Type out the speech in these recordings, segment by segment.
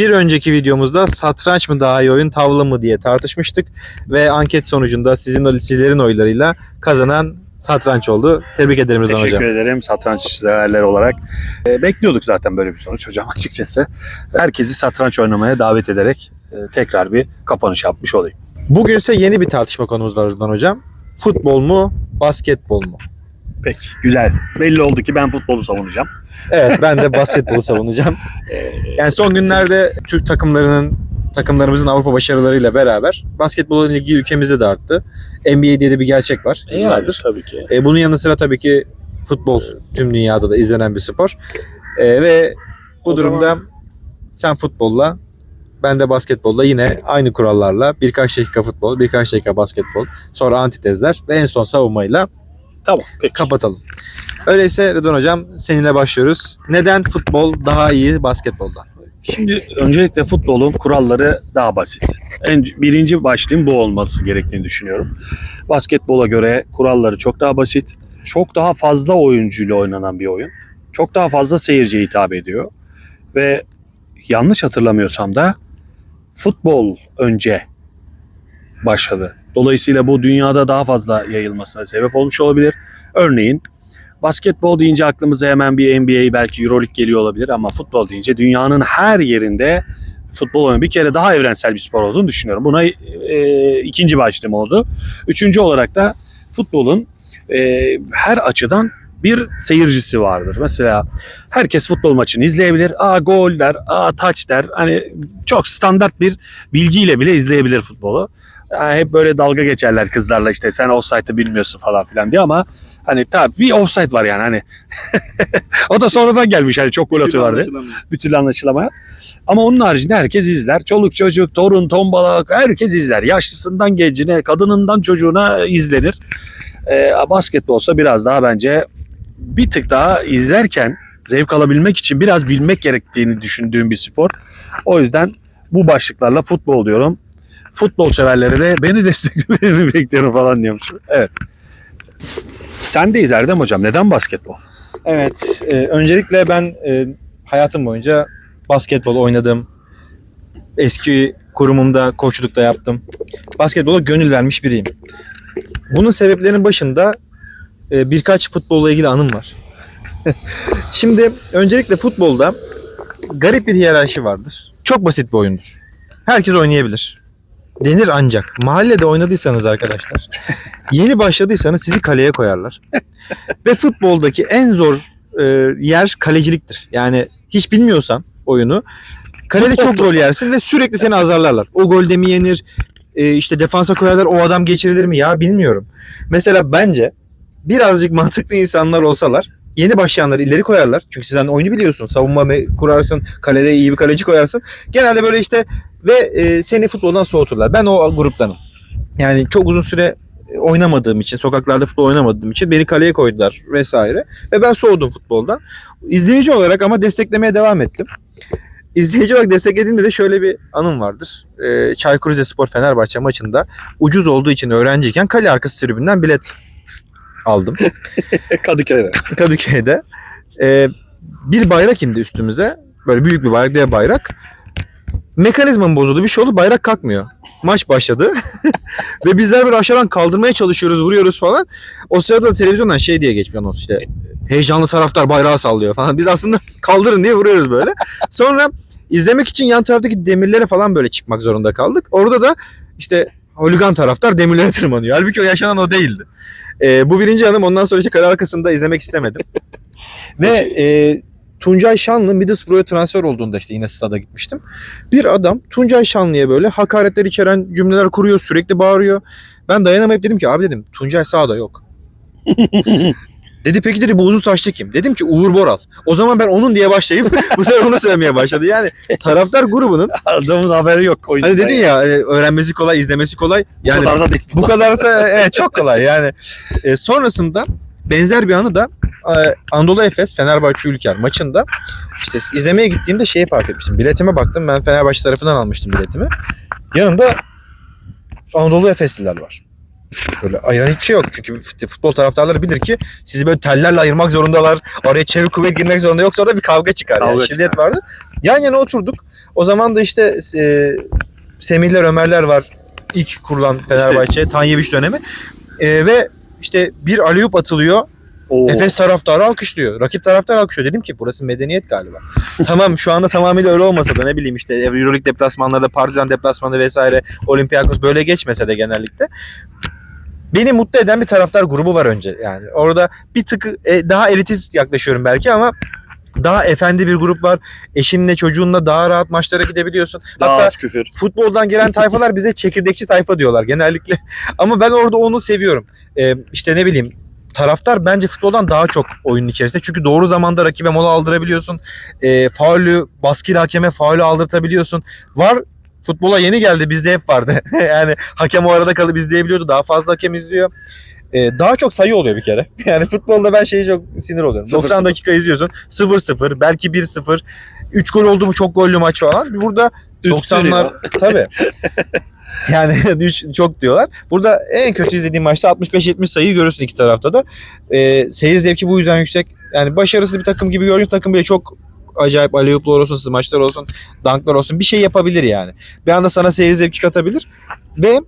Bir önceki videomuzda satranç mı daha iyi oyun tavla mı diye tartışmıştık ve anket sonucunda sizin sizlerin oylarıyla kazanan satranç oldu. Tebrik ederim Rıdvan Teşekkür hocam. ederim satranç severler olarak. E, bekliyorduk zaten böyle bir sonuç hocam açıkçası. Herkesi satranç oynamaya davet ederek e, tekrar bir kapanış yapmış olayım. Bugün ise yeni bir tartışma konumuz var Rıdvan hocam. Futbol mu, basketbol mu? Peki güzel. Belli oldu ki ben futbolu savunacağım. Evet ben de basketbolu savunacağım. Yani son günlerde Türk takımlarının takımlarımızın Avrupa başarılarıyla beraber basketbol ilgi ülkemizde de arttı. NBA diye de bir gerçek var. yıllardır. tabii ki. E, bunun yanı sıra tabii ki futbol tüm dünyada da izlenen bir spor. E, ve bu O durumda zaman- sen futbolla ben de basketbolla yine aynı kurallarla birkaç dakika futbol, birkaç dakika basketbol, sonra antitezler ve en son savunmayla Tamam peki. kapatalım. Öyleyse Rıdvan Hocam seninle başlıyoruz. Neden futbol daha iyi basketboldan? Şimdi öncelikle futbolun kuralları daha basit. En, birinci başlığım bu olması gerektiğini düşünüyorum. Basketbola göre kuralları çok daha basit. Çok daha fazla oyuncuyla oynanan bir oyun. Çok daha fazla seyirciye hitap ediyor. Ve yanlış hatırlamıyorsam da futbol önce başladı. Dolayısıyla bu dünyada daha fazla yayılmasına sebep olmuş olabilir. Örneğin basketbol deyince aklımıza hemen bir NBA belki Euroleague geliyor olabilir ama futbol deyince dünyanın her yerinde futbol oyunu bir kere daha evrensel bir spor olduğunu düşünüyorum. Buna e, ikinci başlığım oldu. Üçüncü olarak da futbolun e, her açıdan bir seyircisi vardır. Mesela herkes futbol maçını izleyebilir. Aa gol der, aa taç der. Hani çok standart bir bilgiyle bile izleyebilir futbolu. Yani hep böyle dalga geçerler kızlarla işte sen offside'ı bilmiyorsun falan filan diye ama hani tabii bir offside var yani hani. o da sonradan gelmiş hani çok gol atıyorlar diye bir türlü anlaşılamaya. Ama onun haricinde herkes izler. Çoluk çocuk, torun, tombalak herkes izler. Yaşlısından gencine, kadınından çocuğuna izlenir. Ee, basketbol olsa biraz daha bence bir tık daha izlerken zevk alabilmek için biraz bilmek gerektiğini düşündüğüm bir spor. O yüzden bu başlıklarla futbol diyorum. Futbol severlere de beni desteklemelerini bekliyorum falan diyormuşum. Evet. Sen de izlerdin hocam. Neden basketbol? Evet, e, öncelikle ben e, hayatım boyunca basketbol oynadım. Eski kurumumda koçlukta yaptım. Basketbola gönül vermiş biriyim. Bunun sebeplerinin başında e, birkaç futbolla ilgili anım var. Şimdi öncelikle futbolda garip bir hiyerarşi vardır. Çok basit bir oyundur. Herkes oynayabilir. Denir ancak mahallede oynadıysanız arkadaşlar yeni başladıysanız sizi kaleye koyarlar. Ve futboldaki en zor e, yer kaleciliktir. Yani hiç bilmiyorsan oyunu kalede çok gol yersin ve sürekli seni azarlarlar. O golde mi yenir? E, işte defansa koyarlar o adam geçirilir mi? Ya bilmiyorum. Mesela bence birazcık mantıklı insanlar olsalar yeni başlayanları ileri koyarlar. Çünkü sen oyunu biliyorsun. Savunma kurarsın. Kalede iyi bir kaleci koyarsın. Genelde böyle işte ve e, seni futboldan soğuturlar. Ben o gruptanım. Yani çok uzun süre oynamadığım için, sokaklarda futbol oynamadığım için beni kaleye koydular vesaire. Ve ben soğudum futboldan. İzleyici olarak ama desteklemeye devam ettim. İzleyici olarak desteklediğimde de şöyle bir anım vardır. Ee, Çaykur Rizespor Fenerbahçe maçında ucuz olduğu için öğrenciyken kale arkası tribünden bilet aldım. Kadıköy'de. Kadıköy'de. Ee, bir bayrak indi üstümüze. Böyle büyük bir bayrak, dev bayrak. Mekanizmanın bozuldu bir şey oldu bayrak kalkmıyor. Maç başladı. Ve bizler böyle aşağıdan kaldırmaya çalışıyoruz vuruyoruz falan. O sırada da televizyondan şey diye geçmiş anons işte. Heyecanlı taraftar bayrağı sallıyor falan. Biz aslında kaldırın diye vuruyoruz böyle. Sonra izlemek için yan taraftaki demirlere falan böyle çıkmak zorunda kaldık. Orada da işte holigan taraftar demirlere tırmanıyor. Halbuki o yaşanan o değildi. Ee, bu birinci anım ondan sonra işte kale arkasında izlemek istemedim. Ve e, Tuncay Şanlı Middlesbrough'a transfer olduğunda işte yine stada gitmiştim. Bir adam Tuncay Şanlı'ya böyle hakaretler içeren cümleler kuruyor sürekli bağırıyor. Ben dayanamayıp dedim ki abi dedim Tuncay sağda yok. Dedi peki dedi bu uzun saçlı kim? Dedim ki Uğur Boral. O zaman ben onun diye başlayıp bu sefer onu söylemeye başladı. Yani taraftar grubunun Adamın haberi yok. O hani dedin ya e, öğrenmesi kolay, izlemesi kolay. Yani Bu kadar da bu kadarsa evet, çok kolay yani. E, sonrasında benzer bir anı da e, Anadolu Efes Fenerbahçe Ülker maçında işte izlemeye gittiğimde şeyi fark etmiştim. Biletime baktım. Ben Fenerbahçe tarafından almıştım biletimi. Yanımda Anadolu Efesliler var. Böyle ayıran hiçbir şey yok. Çünkü fut- futbol taraftarları bilir ki sizi böyle tellerle ayırmak zorundalar. Araya çevik kuvvet girmek zorunda. Yoksa orada bir kavga çıkar. Kavga yani. Şiddet çıkar. vardı. Yan yana oturduk. O zaman da işte e, Semihler Ömerler var. İlk kurulan Fenerbahçe. Tanyeviç dönemi. E, ve işte bir aleyup atılıyor. Oo. Efes taraftarı alkışlıyor. Rakip taraftar alkışlıyor. Dedim ki burası medeniyet galiba. tamam şu anda tamamıyla öyle olmasa da ne bileyim işte Euroleague deplasmanlarda Partizan deplasmanı vesaire Olympiakos böyle geçmese de genellikle. Beni mutlu eden bir taraftar grubu var önce yani. Orada bir tık e, daha elitist yaklaşıyorum belki ama daha efendi bir grup var. Eşinle çocuğunla daha rahat maçlara gidebiliyorsun. Daha Hatta az küfür. futboldan gelen tayfalar bize çekirdekçi tayfa diyorlar genellikle. Ama ben orada onu seviyorum. Ee, işte ne bileyim taraftar bence futboldan daha çok oyunun içerisinde. Çünkü doğru zamanda rakibe mola aldırabiliyorsun. Ee, faulü, baskıyla hakeme faulü aldırtabiliyorsun. Var futbola yeni geldi bizde hep vardı. yani hakem o arada kalıp izleyebiliyordu. Daha fazla hakem izliyor. Ee, daha çok sayı oluyor bir kere. Yani futbolda ben şeyi çok sinir oluyorum. Sıfır 90 sıfır. dakika izliyorsun. 0-0 belki 1-0. 3 gol oldu mu çok gollü maç falan. Burada Üst 90'lar veriyor. tabii. Yani üç- çok diyorlar. Burada en kötü izlediğim maçta 65-70 sayıyı görürsün iki tarafta da. Ee, seyir zevki bu yüzden yüksek. Yani başarısız bir takım gibi gördüğün takım bile çok acayip aleyhuplar olsun, maçlar olsun, danklar olsun bir şey yapabilir yani. Bir anda sana seyir zevki katabilir. Ve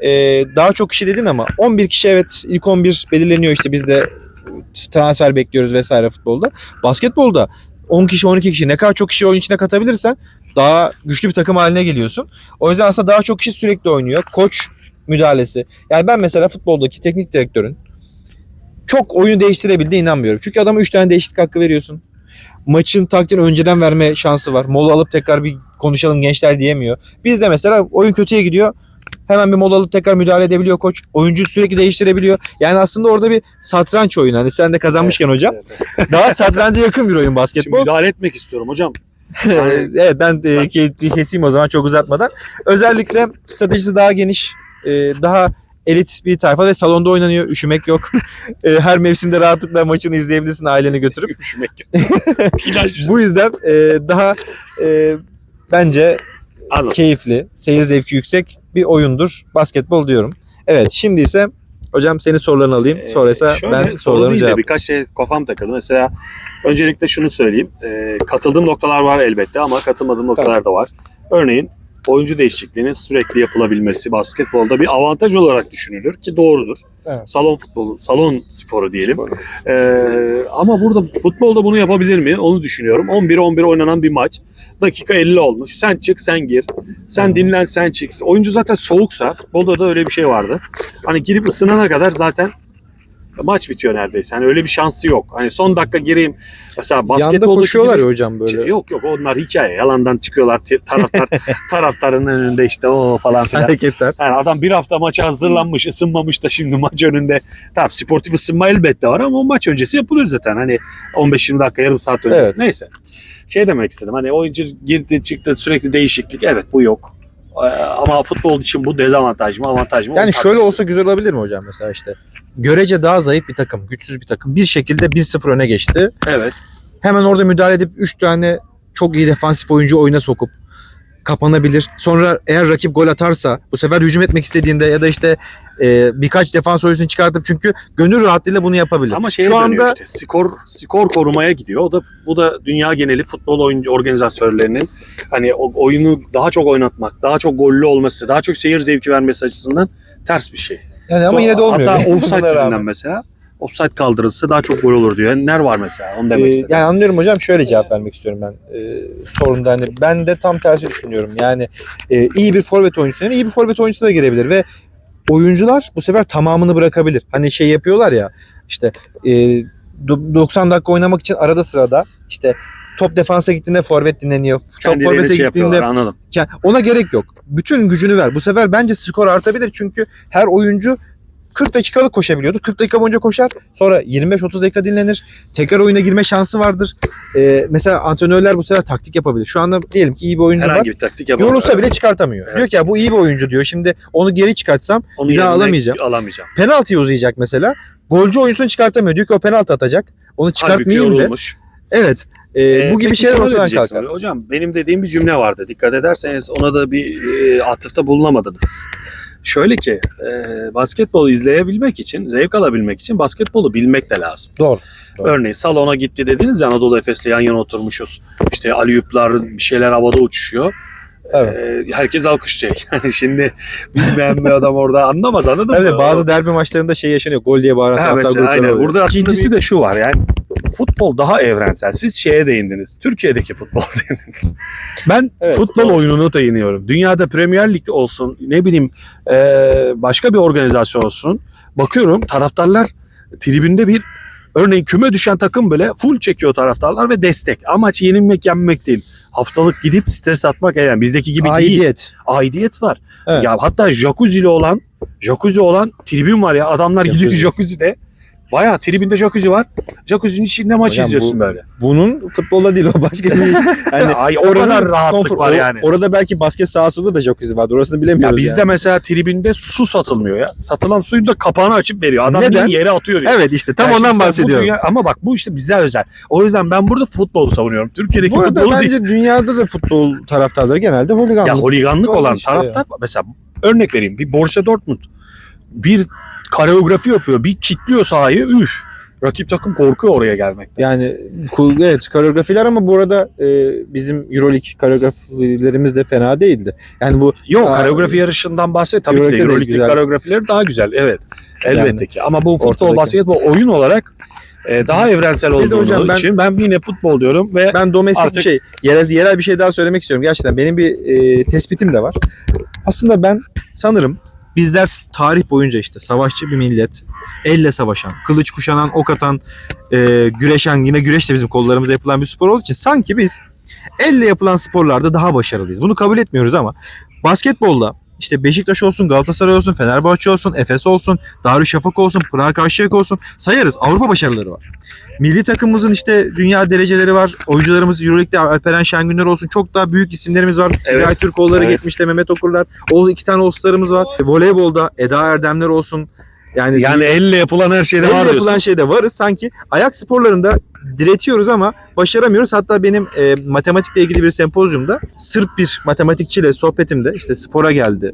e, daha çok kişi dedin ama 11 kişi evet ilk 11 belirleniyor işte biz de transfer bekliyoruz vesaire futbolda. Basketbolda 10 kişi 12 kişi ne kadar çok kişi oyun içine katabilirsen daha güçlü bir takım haline geliyorsun. O yüzden aslında daha çok kişi sürekli oynuyor. Koç müdahalesi. Yani ben mesela futboldaki teknik direktörün çok oyunu değiştirebildiğine inanmıyorum. Çünkü adama 3 tane değişiklik hakkı veriyorsun. Maçın taktiğini önceden verme şansı var. Mola alıp tekrar bir konuşalım gençler diyemiyor. Bizde mesela oyun kötüye gidiyor. Hemen bir mola alıp tekrar müdahale edebiliyor koç. Oyuncu sürekli değiştirebiliyor. Yani aslında orada bir satranç oyunu. Hani sen de kazanmışken Evet, hocam. evet, evet. Daha satranca yakın bir oyun Şimdi basketbol. müdahale etmek istiyorum hocam. Yani- evet ben ke- keseyim o zaman çok uzatmadan. Özellikle stratejisi daha geniş, e, daha elit bir tayfa ve salonda oynanıyor. Üşümek yok. E, Her mevsimde rahatlıkla maçını izleyebilirsin aileni götürüp. Üşümek yok. Bu yüzden e, daha e, bence Anladım. keyifli, seyir zevki yüksek bir oyundur basketbol diyorum. Evet şimdi ise hocam senin sorularını alayım. Ee, Sonra ise şöyle, ben soru sorularımı cevap. birkaç şey kafam takıldı. Mesela öncelikle şunu söyleyeyim. Ee, katıldığım noktalar var elbette ama katılmadığım noktalar da var. Örneğin oyuncu değişikliğinin sürekli yapılabilmesi basketbolda bir avantaj olarak düşünülür ki doğrudur. Evet. Salon futbolu, salon sporu diyelim. Ee, ama burada futbolda bunu yapabilir mi? Onu düşünüyorum. 11-11 oynanan bir maç. Dakika 50 olmuş. Sen çık, sen gir. Sen dinlen, sen çık. Oyuncu zaten soğuksa futbolda da öyle bir şey vardı. Hani girip ısınana kadar zaten maç bitiyor neredeyse. Hani öyle bir şansı yok. Hani son dakika gireyim. Mesela Yanda basketboldaki koşuyorlar gibi- ya hocam böyle. Şey, yok yok onlar hikaye. Yalandan çıkıyorlar. Taraftar taraftarın önünde işte o falan filan. Hareketler. Yani adam bir hafta maça hazırlanmış, ısınmamış da şimdi maç önünde. Tamam sportif ısınma elbette var ama o maç öncesi yapılıyor zaten. Hani 15-20 dakika, yarım saat önce. Evet. Neyse. Şey demek istedim. Hani oyuncu girdi çıktı sürekli değişiklik. Evet bu yok. Ee, Ama futbol için bu dezavantaj mı avantaj mı? Yani şöyle olsa güzel olabilir mi hocam mesela işte? Görece daha zayıf bir takım, güçsüz bir takım. Bir şekilde 1-0 öne geçti. Evet. Hemen orada müdahale edip 3 tane çok iyi defansif oyuncu oyuna sokup kapanabilir. Sonra eğer rakip gol atarsa bu sefer hücum etmek istediğinde ya da işte e, birkaç defans oyuncusunu çıkartıp çünkü gönül rahatlığıyla bunu yapabilir. Ama şeye Şu anda işte skor skor korumaya gidiyor. O da bu da dünya geneli futbol oyuncu organizatörlerinin hani o, oyunu daha çok oynatmak, daha çok gollü olması, daha çok seyir zevki vermesi açısından ters bir şey. Yani ama yine de olmuyor. Hatta offside Buna yüzünden mesela. Offside kaldırılsa daha çok gol olur diyor. Yani ner var mesela. Onu demek Ee, istedim. yani anlıyorum hocam şöyle cevap vermek istiyorum ben e, sorunda hani ben de tam tersi düşünüyorum yani e, iyi bir forvet oyuncusu iyi bir forvet oyuncusu da girebilir ve oyuncular bu sefer tamamını bırakabilir hani şey yapıyorlar ya işte e, do- 90 dakika oynamak için arada sırada işte top defansa gittiğinde forvet dinleniyor top forvete şey gittiğinde anladım. ona gerek yok. Bütün gücünü ver. Bu sefer bence skor artabilir çünkü her oyuncu 40 dakikalık koşabiliyordur. 40 dakika boyunca koşar. Sonra 25-30 dakika dinlenir. Tekrar oyuna girme şansı vardır. Ee, mesela antrenörler bu sefer taktik yapabilir. Şu anda diyelim ki iyi bir oyuncu var. Herhangi bir taktik yapamıyor. Yorulsa bile çıkartamıyor. Evet. Diyor ki ya bu iyi bir oyuncu diyor. Şimdi onu geri çıkartsam Onu bir daha alamayacağım. Alamayacağım. penaltıya uzayacak mesela. Golcü oyuncusunu çıkartamıyor. Diyor ki o penaltı atacak. Onu Halbuki çıkartmayayım da. yorulmuş. Evet. Ee, Ee, bu gibi peki şeyler şöyle ortadan diyeceksin. kalkar. Hocam benim dediğim bir cümle vardı. Dikkat ederseniz ona da bir e, atıfta bulunamadınız. Şöyle ki e, basketbolu izleyebilmek için, zevk alabilmek için basketbolu bilmek de lazım. Doğru. Doğru. Örneğin salona gitti dediniz ya Anadolu Efes'le yan yana oturmuşuz. İşte aliyuplar bir şeyler havada uçuşuyor. Evet. E, herkes alkışlayacak. Yani şimdi bilmeyen bir adam orada anlamaz anladın mı? Evet bazı derbi maçlarında şey yaşanıyor. Gol diye bağıran taraftar grupları aynen. oluyor. Burada ikincisi de şu var yani futbol daha evrensel. Siz şeye değindiniz. Türkiye'deki futbol değindiniz. Ben Evet, futbol doğru. oyununa değiniyorum. Dünyada Premier Lig olsun ne bileyim e, başka bir organizasyon olsun. Bakıyorum taraftarlar tribünde bir örneğin küme düşen takım bile full çekiyor taraftarlar ve destek. Amaç yenilmek yenmek değil. Haftalık gidip stres atmak yani bizdeki gibi değil. Aidiyet. Aidiyet var. Evet. Ya hatta jacuzzi'li olan jacuzzi olan tribün var ya. Adamlar gidiyor Jacuzzi. jacuzzi'de. Bayağı tribünde jacuzzi var. Jacuzzi'nin içinde maç Hocam izliyorsun bu- böyle. Bunun futbolda değil o başka bir hani Ay, o oranın kadar rahatlık konfor- var o- yani. Orada belki basket sahasında da jacuzzi vardır. Orasını bilemiyoruz Ya bizde yani. mesela tribünde su satılmıyor ya. Satılan suyun da kapağını açıp veriyor. Adam Neden? yere atıyor. ya. Evet işte tam Yani ondan bahsediyorum. dünya- ama bak bu işte bize özel. O yüzden ben burada futbolu savunuyorum. Türkiye'deki Bu arada futbolu değil. bence dünyada da futbol taraftarları genelde holiganlık. Ya holiganlık Olan işte taraftar mesela örnek vereyim. Bir Borussia Dortmund bir koreografi yapıyor. Bir kitliyor sahayı. Üf. Rakip takım korkuyor oraya gelmekten. Yani evet koreografiler ama bu arada e, bizim Euroleague koreografilerimiz de fena değildi. Yani bu Yok Aa, koreografi yarışından bahset. Tabii ki de Euroleague'de de Euroleague'deki koreografileri daha güzel. Evet. Elbette Yani ki. Ama bu futbol, ortadaki. basketbol oyun olarak e, daha evrensel de olduğu hocam ben- için ben yine futbol diyorum ve ben domestik Artık- bir şey, yerel, yerel bir şey daha söylemek istiyorum. Gerçekten benim bir e, tespitim de var. Aslında ben sanırım bizler tarih boyunca işte savaşçı bir millet, elle savaşan, kılıç kuşanan, ok atan, e, güreşen, yine güreş de bizim kollarımızda yapılan bir spor olduğu için sanki biz elle yapılan sporlarda daha başarılıyız. Bunu kabul etmiyoruz ama basketbolda işte Beşiktaş olsun, Galatasaray olsun, Fenerbahçe olsun, Efes olsun, Darüşşafaka olsun, Pınar Karşıyaka olsun sayarız. Avrupa başarıları var. Milli takımımızın işte dünya dereceleri var. Oyuncularımız Euroleague'de Alperen Şengünler olsun. Çok daha büyük isimlerimiz var. Evet. Evet. Türkoğulları Evet. 70'te Mehmet Okurlar. O iki tane Oğuzlarımız var. Voleybolda Eda Erdemler olsun. Yani, yani elle yapılan her şeyde elle var diyorsun. yapılan şeyde varız. Sanki ayak sporlarında diretiyoruz ama başaramıyoruz. Hatta benim e, matematikle ilgili bir sempozyumda Sırp bir matematikçiyle sohbetimde işte spora geldi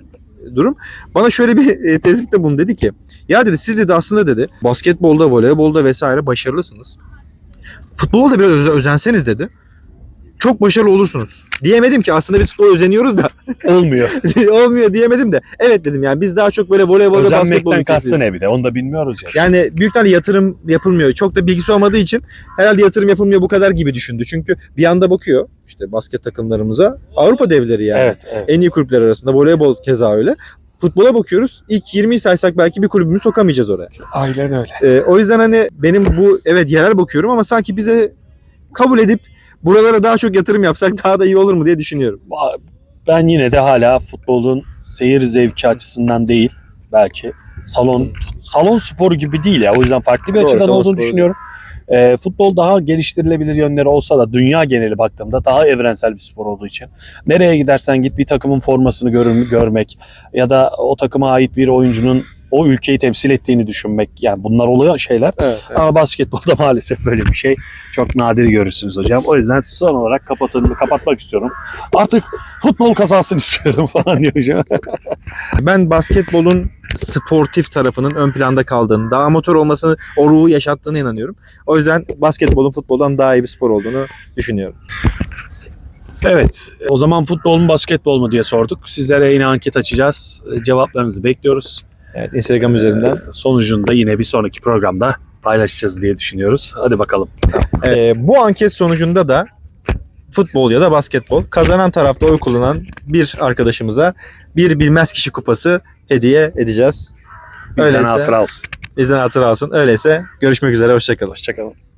durum. Bana şöyle bir e, tespitte bunu dedi ki ya dedi siz dedi aslında dedi basketbolda, voleybolda vesaire başarılısınız. Futbolda biraz öze- özenseniz dedi. Çok başarılı olursunuz. Diyemedim ki aslında biz futbola özeniyoruz da Olmuyor. olmuyor diyemedim de. Evet dedim yani biz daha çok böyle voleybol ve basketbol Özenmekten kastı ülkesiyiz. ne bir de onu da bilmiyoruz ya. Yani büyük tane yatırım yapılmıyor. Çok da bilgisi olmadığı için herhalde yatırım yapılmıyor bu kadar gibi düşündü. Çünkü bir anda bakıyor işte basket takımlarımıza Avrupa devleri yani. Evet, evet. En iyi kulüpler arasında voleybol keza öyle. Futbola bakıyoruz. İlk 20'yi saysak belki bir kulübümüzü sokamayacağız oraya. Aynen öyle. Ee, o yüzden hani benim bu evet yerel bakıyorum ama sanki bize kabul edip buralara daha çok yatırım yapsak daha da iyi olur mu diye düşünüyorum. Ben yine de hala futbolun seyir zevki açısından değil belki. Salon salon sporu gibi değil ya. O yüzden farklı bir Doğru, açıdan olduğunu düşünüyorum. Ee, futbol daha geliştirilebilir yönleri olsa da dünya geneli baktığımda daha evrensel bir spor olduğu için. Nereye gidersen git bir takımın formasını gör- görmek ya da o takıma ait bir oyuncunun o ülkeyi temsil ettiğini düşünmek yani bunlar oluyor şeyler. Evet, Ama basketbolda maalesef böyle bir şey çok nadir görürsünüz hocam. O yüzden son olarak kapatın, kapatmak istiyorum. Artık futbol kazansın istiyorum falan diyor hocam. Ben basketbolun sportif tarafının ön planda kaldığını, daha amatör olmasını, o ruhu yaşattığına inanıyorum. O yüzden basketbolun futboldan daha iyi bir spor olduğunu düşünüyorum. Evet. O zaman futbol mu basketbol mu diye sorduk. Sizlere yine anket açacağız. Cevaplarınızı bekliyoruz. Evet, Instagram üzerinden. E, Sonucunu da yine bir sonraki programda paylaşacağız diye düşünüyoruz. Hadi bakalım. Ee, bu anket sonucunda da futbol ya da basketbol kazanan tarafta oy kullanan bir arkadaşımıza bir bilmez kişi kupası hediye edeceğiz. Bizden Öyleyse, hatıra olsun. bizden hatıra olsun. Öyleyse görüşmek üzere, hoşçakalın. Hoşçakalın.